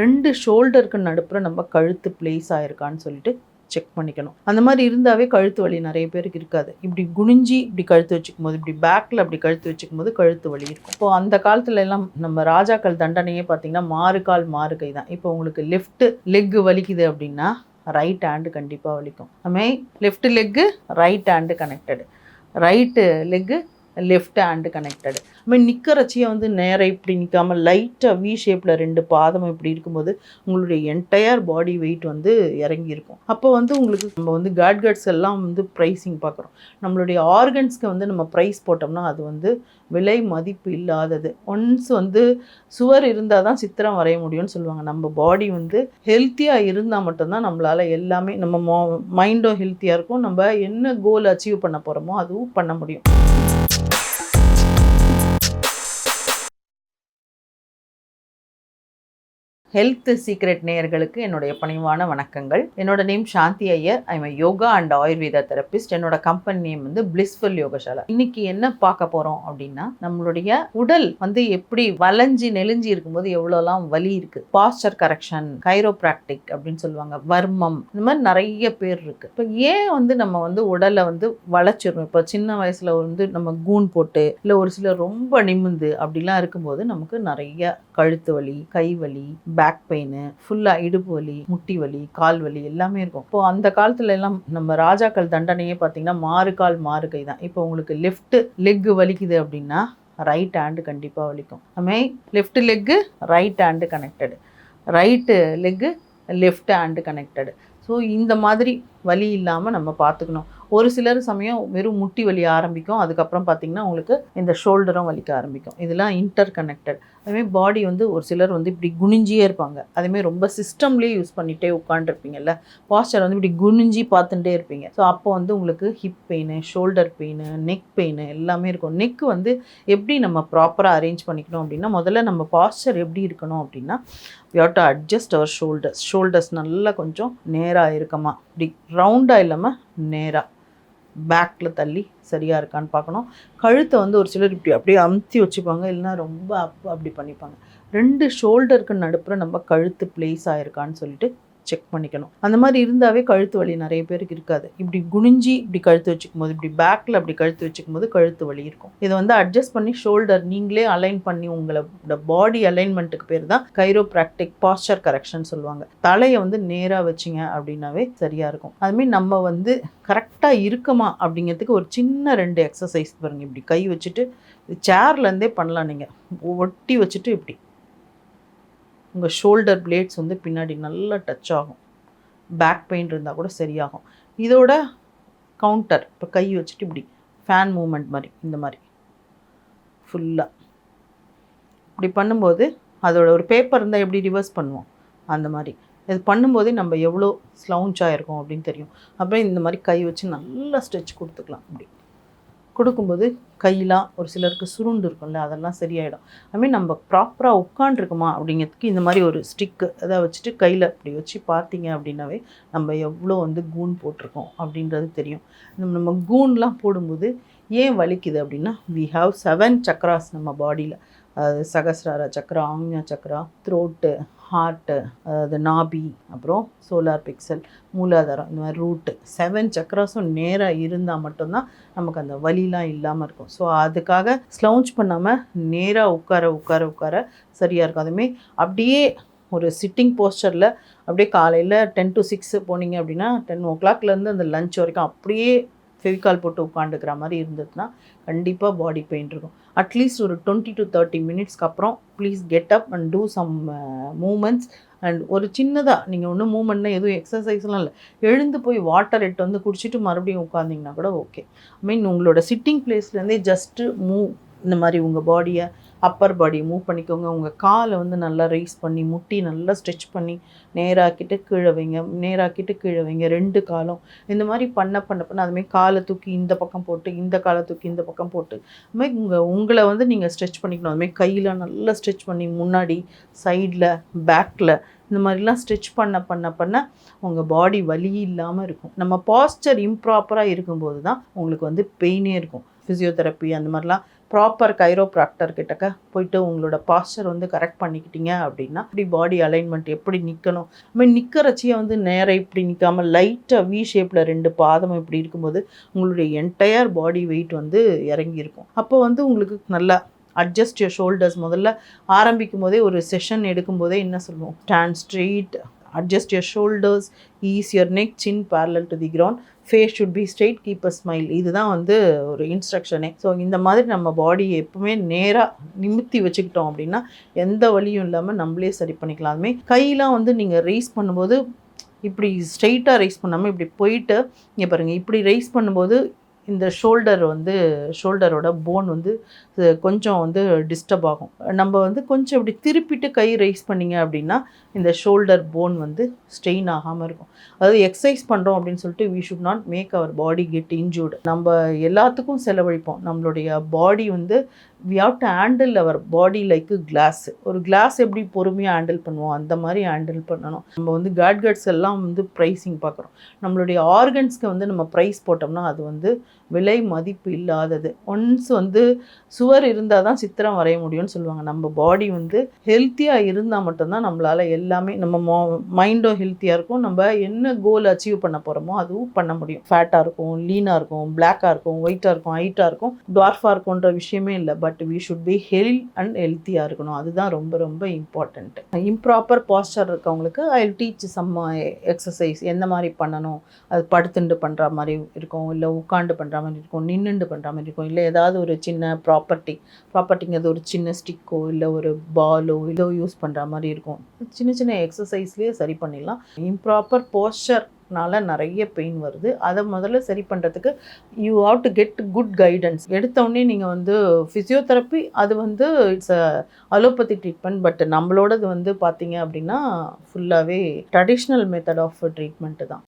ரெண்டு ஷோல்டருக்கு நடுப்புற நம்ம கழுத்து பிளேஸ் ஆயிருக்கான்னு சொல்லிட்டு செக் பண்ணிக்கணும். அந்த மாதிரி இருந்தாவே கழுத்து வலி நிறைய பேருக்கு இருக்காது. இப்படி குனிஞ்சி இப்படி கழுத்து வச்சுக்கும் போது இப்படி பேக்கில் அப்படி கழுத்து வச்சுக்கும் போது கழுத்து வலி இருக்கும். இப்போ அந்த காலத்துல எல்லாம் நம்ம ராஜாக்கள் தண்டனையே பார்த்தீங்கன்னா மாறு கால் மாறு கை தான். இப்போ உங்களுக்கு லெஃப்ட் லெக் வலிக்குது அப்படின்னா ரைட் ஹேண்டு கண்டிப்பாக வலிக்கும். அதுமாதிரி left leg right hand connected right leg left hand connected அதுமாதிரி நிற்கிறச்சியை வந்து நேராக இப்படி நிற்காம லைட்டாக வி ஷேப்பில் ரெண்டு பாதம் இப்படி இருக்கும்போது உங்களுடைய என்டையர் பாடி வெயிட் வந்து இறங்கியிருக்கும். அப்போ வந்து உங்களுக்கு நம்ம வந்து கேட்கட்ஸ் எல்லாம் வந்து ப்ரைஸிங் பார்க்குறோம். நம்மளுடைய ஆர்கன்ஸ்க்கு வந்து நம்ம ப்ரைஸ் போட்டோம்னா அது வந்து விலை மதிப்பு இல்லாதது. ஒன்ஸ் வந்து சுவர் இருந்தால் தான் சித்திரம் வரைய முடியும்னு சொல்லுவாங்க. நம்ம பாடி வந்து ஹெல்த்தியாக இருந்தால் மட்டும்தான் நம்மளால் எல்லாமே நம்ம மோ மைண்டும் ஹெல்த்தியாக இருக்கும். நம்ம என்ன கோல் அச்சீவ் பண்ண போகிறோமோ அதுவும் பண்ண முடியும். ஹெல்த் சீக்ரெட் நேயர்களுக்கு என்னுடைய பணிவான வணக்கங்கள். என்னோட name Shanti Iyer. I'm yoga and Ayurveda therapist என்னோட கம்பெனி நேம் வந்து பிளிஸ்ஃபுல் யோகசாலா இன்னைக்கு என்ன பார்க்க போறோம் அப்படின்னா நம்மளுடைய உடல் வந்து எப்படி வளைஞ்சி நெலிஞ்சி இருக்கும்போது எவ்வளோலாம் வலி இருக்கு? பாஸ்டர் கரெக்ஷன் கைரோபிராக்டிக் அப்படின்னு சொல்லுவாங்க. வர்மம் இந்த மாதிரி நிறைய பேர் இருக்கு. இப்போ ஏன் வந்து நம்ம வந்து உடலை வந்து வளைச்சிடணும்? இப்போ சின்ன வயசுல வந்து நம்ம கூன் போட்டு இல்லை ஒரு சிலர் ரொம்ப நிமிந்து அப்படிலாம் இருக்கும்போது நமக்கு நிறைய கழுத்து வலி கை வலி பேக் பேக் பெயின் ஃபுல்லாக இடுப்பு வலி முட்டி வலி கால் வலி எல்லாமே இருக்கும். இப்போ அந்த காலத்துல எல்லாம் நம்ம ராஜாக்கள் தண்டனையே பார்த்தீங்கன்னா மாறு கால் மாறு கை தான். இப்போ உங்களுக்கு லெஃப்ட் லெக் வலிக்குது அப்படின்னா ரைட் ஹேண்டு கண்டிப்பாக வலிக்கும். அதுமாதிரி left leg right hand connected right leg left hand connected so இந்த மாதிரி வலி இல்லாமல் நம்ம பார்த்துக்கணும் ஒரு சிலர் சமயம் வெறும் முட்டி வலி ஆரம்பிக்கும். அதுக்கப்புறம் பார்த்திங்கன்னா உங்களுக்கு இந்த ஷோல்டரும் வலிக்க ஆரம்பிக்கும். இதெல்லாம் இன்டர் கனெக்டட் அதுமாதிரி பாடி வந்து ஒரு சிலர் வந்து இப்படி குனிஞ்சியே இருப்பாங்க. அதுமாதிரி ரொம்ப சிஸ்டம்லேயே யூஸ் பண்ணிகிட்டே உட்காந்துருப்பீங்கல்ல பாஸ்டர் வந்து இப்படி குனிஞ்சி பார்த்துட்டே இருப்பீங்க. ஸோ அப்போ வந்து உங்களுக்கு hip pain shoulder pain neck pain எல்லாமே இருக்கும். நெக் வந்து எப்படி நம்ம ப்ராப்பராக அரேஞ்ச் பண்ணிக்கணும் அப்படின்னா முதல்ல நம்ம பாஸ்டர் எப்படி இருக்கணும் அப்படின்னா we do adjust our shoulders shoulders நல்லா கொஞ்சம் நேராக இருக்கமா. இப்படி ரவுண்டாக இல்லாமல் நேராக பேக்கில் தள்ளி சரியாக இருக்கான்னு பார்க்கணும். கழுத்தை வந்து ஒரு சிலர் இப்படி அப்படியே அமுத்தி வச்சுப்பாங்க இல்லைன்னா ரொம்ப அப் அப்படி பண்ணிப்பாங்க. ரெண்டு ஷோல்டருக்கு நடுப்புற நம்ம கழுத்து பிளேஸ் ஆகிருக்கான்னு சொல்லிட்டு செக் பண்ணிக்கணும். அந்த மாதிரி இருந்தாவே கழுத்து வலி நிறைய பேருக்கு இருக்காது. இப்படி குனிஞ்சி இப்படி கழுத்து வச்சுக்கும் போது இப்படி பேக்கில் அப்படி கழுத்து வச்சுக்கும் போது கழுத்து வலி இருக்கும். இதை வந்து அட்ஜஸ்ட் பண்ணி ஷோல்டர் நீங்களே அலைன் பண்ணி உங்களோட பாடி அலைன்மெண்ட்டுக்கு பேர் தான் கைரோ பிராக்டிக் பாஸ்டர் கரெக்ஷன் சொல்லுவாங்க. தலையை வந்து நேராக வச்சிங்க அப்படின்னாவே சரியாக இருக்கும். அதுமாரி நம்ம வந்து கரெக்டாக இருக்குமா அப்படிங்கிறதுக்கு ஒரு சின்ன ரெண்டு எக்ஸசைஸ் பாருங்கள் இப்படி கை வச்சுட்டு சேர்லேருந்தே பண்ணலாம் நீங்கள் ஒட்டி வச்சுட்டு இப்படி. உங்கள் ஷோல்டர் பிளேட்ஸ் வந்து பின்னாடி நல்லா டச் ஆகும். பேக் பெயின் இருந்தால் கூட சரியாகும். இதோட கவுண்டர் இப்போ கை வச்சுட்டு இப்படி ஃபேன் மூமெண்ட் மாதிரி இந்த மாதிரி. ஃபுல்லாக இப்படி பண்ணும்போது அதோட ஒரு பேப்பர் இருந்தால் எப்படி ரிவர்ஸ் பண்ணுவோம்? அந்த மாதிரி. இது பண்ணும்போதே நம்ம எவ்வளோ ஸ்லவுஞ்சாக ஆகிருக்கோம் அப்படின்னு தெரியும். அப்புறம் இந்த மாதிரி கை வச்சு நல்லா ஸ்ட்ரெச் கொடுத்துக்கலாம். அப்படி கொடுக்கும்போது கையெலாம் ஒரு சிலருக்கு சுருண்டு இருக்கும்ல அதெல்லாம் சரியாயிடும். அதுமாதிரி நம்ம ப்ராப்பராக உட்காண்ட்ருக்குமா அப்படிங்கிறதுக்கு இந்த மாதிரி ஒரு ஸ்டிக்கு அதை வச்சுட்டு கையில் இப்படி வச்சு பார்த்தீங்க அப்படின்னாவே நம்ம எவ்வளோ வந்து கூன் போட்டிருக்கோம் அப்படின்றது தெரியும். நம்ம கூன்லாம் போடும்போது ஏன் வலிக்குது அப்படின்னா வி ஹாவ் செவன் சக்ராஸ் நம்ம பாடியில் அதாவது சகசிரார சக்கரா ஆங்ஞா சக்கரா த்ரோட்டு ஹார்ட்டு அதாவது நாபி அப்புறம் சோலார் பிக்சல் மூலாதாரம் இந்த மாதிரி ரூட்டு செவன் சக்கராஸும் நேராக இருந்தால் மட்டும்தான் நமக்கு அந்த வலிலாம் இல்லாமல் இருக்கும். ஸோ அதுக்காக ஸ்லவுஞ்ச் பண்ணாமல் நேராக உட்கார உட்கார உட்கார சரியாக இருக்கும். அதுவுமே அப்படியே ஒரு சிட்டிங் போஸ்டரில் அப்படியே காலையில் டென் டு சிக்ஸ் போனீங்க அப்படின்னா டென் ஓ கிளாக்லேருந்து அந்த லஞ்ச் வரைக்கும் அப்படியே ஃபெவிகால் போட்டு உட்காந்துக்கிற மாதிரி இருந்ததுன்னா கண்டிப்பாக பாடி பெயின் இருக்கும். அட்லீஸ்ட் ஒரு டுவெண்ட்டி டு தேர்ட்டி மினிட்ஸ்க்கு அப்புறம் please get up and do some moments and ஒரு சின்னதாக நீங்கள் ஒன்றும் மூமெண்ட்னா எதுவும் எக்ஸசைஸ்லாம் இல்லை. எழுந்து போய் வாட்டர் எட்டு வந்து குடிச்சிட்டு மறுபடியும் உட்காந்திங்கன்னா கூட ஓகே ஐ மீன் உங்களோட சிட்டிங் பிளேஸ்லேருந்தே ஜஸ்ட்டு மூவ் இந்த மாதிரி உங்கள் பாடியை அப்பர் பாடி மூவ் பண்ணிக்கோங்க. உங்கள் காலை வந்து நல்லா ரைஸ் பண்ணி முட்டி நல்லா ஸ்ட்ரெச் பண்ணி நேராக்கிட்டு கீழே வைங்க. நேராக்கிட்டு கீழே வைங்க. ரெண்டு காலம். இந்த மாதிரி பண்ண பண்ண பண்ண அதுமாதிரி காலை தூக்கி இந்த பக்கம் போட்டு இந்த காலை தூக்கி இந்த பக்கம் போட்டு அதுமாதிரி உங்கள் உங்களை வந்து நீங்கள் ஸ்ட்ரெச் பண்ணிக்கணும். அதுமாதிரி கையில் நல்லா ஸ்ட்ரெச் பண்ணி முன்னாடி சைடில் பேக்கில் இந்த மாதிரிலாம் ஸ்ட்ரெச் பண்ண பண்ண பண்ண உங்கள் பாடி வலி இல்லாமல் இருக்கும். நம்ம பாஸ்டர் இம்ப்ராப்பராக இருக்கும்போது தான் உங்களுக்கு வந்து பெயினே இருக்கும். ஃபிசியோதெரப்பி அந்த மாதிரிலாம் ப்ராப்பர் கைரோப்ராக்டர் கிட்டக்க போயிட்டு உங்களோட பாஸ்டர் வந்து கரெக்ட் பண்ணிக்கிட்டீங்க அப்படின்னா இப்படி பாடி அலைன்மெண்ட் எப்படி நிற்கணும் மீன் நிற்கிறச்சியை வந்து நேராக இப்படி நிற்காம லைட்டாக வி ஷேப்பில் ரெண்டு பாதம் இப்படி இருக்கும்போது உங்களுடைய என்டையர் பாடி வெயிட் வந்து இறங்கியிருக்கும். அப்போ வந்து உங்களுக்கு நல்லா அட்ஜஸ்ட் யோர் ஷோல்டர்ஸ் முதல்ல ஆரம்பிக்கும் போதே ஒரு செஷன் எடுக்கும்போதே என்ன சொல்லுவோம்? Stand straight adjust your shoulders ease your neck chin parallel to the ground. Face should be straight keep a smile இதுதான் வந்து ஒரு இன்ஸ்ட்ரக்ஷனே ஸோ இந்த மாதிரி நம்ம பாடியை எப்பவுமே நேராக நிமித்தி வச்சுக்கிட்டோம் அப்படின்னா எந்த வழியும் இல்லாமல் நம்மளே சரி பண்ணிக்கலாம். அதுமே கையெல்லாம் வந்து நீங்கள் ரைஸ் பண்ணும்போது இப்படி ஸ்ட்ரெயிட்டாக ரைஸ் பண்ணாமல் இப்படி போயிட்டு இங்கே பாருங்கள் இப்படி ரைஸ் பண்ணும்போது இந்த ஷோல்டர் வந்து ஷோல்டரோட போன் வந்து கொஞ்சம் வந்து டிஸ்டர்ப் ஆகும். நம்ம வந்து கொஞ்சம் இப்படி திருப்பிட்டு கை ரைஸ் பண்ணீங்க அப்படின்னா இந்த ஷோல்டர் போன் வந்து ஸ்ட்ரெயின் ஆகாமல் இருக்கும். அதாவது எக்ஸசைஸ் பண்ணுறோம் அப்படின்னு சொல்லிட்டு we should not make our body get injured நம்ம எல்லாத்துக்கும் செலவழிப்போம். நம்மளுடைய பாடி வந்து we have to handle our body like glass ஒரு கிளாஸ் எப்படி பொறுமையாக ஹேண்டில் பண்ணுவோம்? அந்த மாதிரி ஹேண்டில் பண்ணணும். நம்ம வந்து கேட்கட்ஸ் எல்லாம் வந்து ப்ரைஸிங் பார்க்குறோம். நம்மளுடைய ஆர்கன்ஸ்க்கு வந்து நம்ம ப்ரைஸ் போட்டோம்னா அது வந்து விலை மதிப்பு இல்லாதது. ஒன்ஸ் வந்து சுவர் இருந்தால் தான் சித்திரம் வரைய முடியும்னு சொல்லுவாங்க. நம்ம பாடி வந்து ஹெல்த்தியாக இருந்தால் மட்டும்தான் நம்மளால் எல்லாமே நம்ம மோ மைண்டும் ஹெல்த்தியாக இருக்கும். நம்ம என்ன கோல் அச்சீவ் பண்ண போகிறோமோ அதுவும் பண்ண முடியும். ஃபேட்டாக இருக்கும் லீனாக இருக்கும் பிளாக்காக இருக்கும் ஒயிட்டாக இருக்கும் ஹைட்டாக இருக்கும் டுவார்ஃபாக இருக்கும்ன்ற விஷயமே இல்லை. But we should be hale and ஹெல்த்தியாக இருக்கணும். அதுதான் ரொம்ப ரொம்ப இம்பார்ட்டண்ட் இம்ப்ராப்பர் பாஸ்டர் இருக்கவங்களுக்கு ஐ டீச் சம் எக்ஸசைஸ் எந்த மாதிரி பண்ணணும்? அது படுத்துண்டு பண்ணுற மாதிரி இருக்கும். இல்லை உட்காண்டு பண்ணுற மாதிரி இருக்கும் நின்றுண்டு பண்ணுற மாதிரி இருக்கும். இல்லை ஏதாவது ஒரு சின்ன ப்ராப்பர்ட்டி ப்ராப்பர்ட்டிங்கிறது ஒரு சின்ன ஸ்டிக்கோ இல்லை ஒரு பாலோ இதோ யூஸ் பண்ணுற மாதிரி இருக்கும். சின்ன சின்ன எக்ஸசைஸ்லேயே சரி பண்ணிடலாம். இம்ப்ராப்பர் போஸ்டர்னால நிறைய பெயின் வருது. அதை முதல்ல சரி பண்ணுறதுக்கு you have to get good guidance எடுத்தோடனே நீங்கள் வந்து ஃபிசியோதெரப்பி அது வந்து it's a allopathy treatment but நம்மளோடது வந்து பார்த்தீங்க அப்படின்னா ஃபுல்லாகவே ட்ரெடிஷ்னல் மெத்தட் ஆஃப் ட்ரீட்மெண்ட்டு தான்.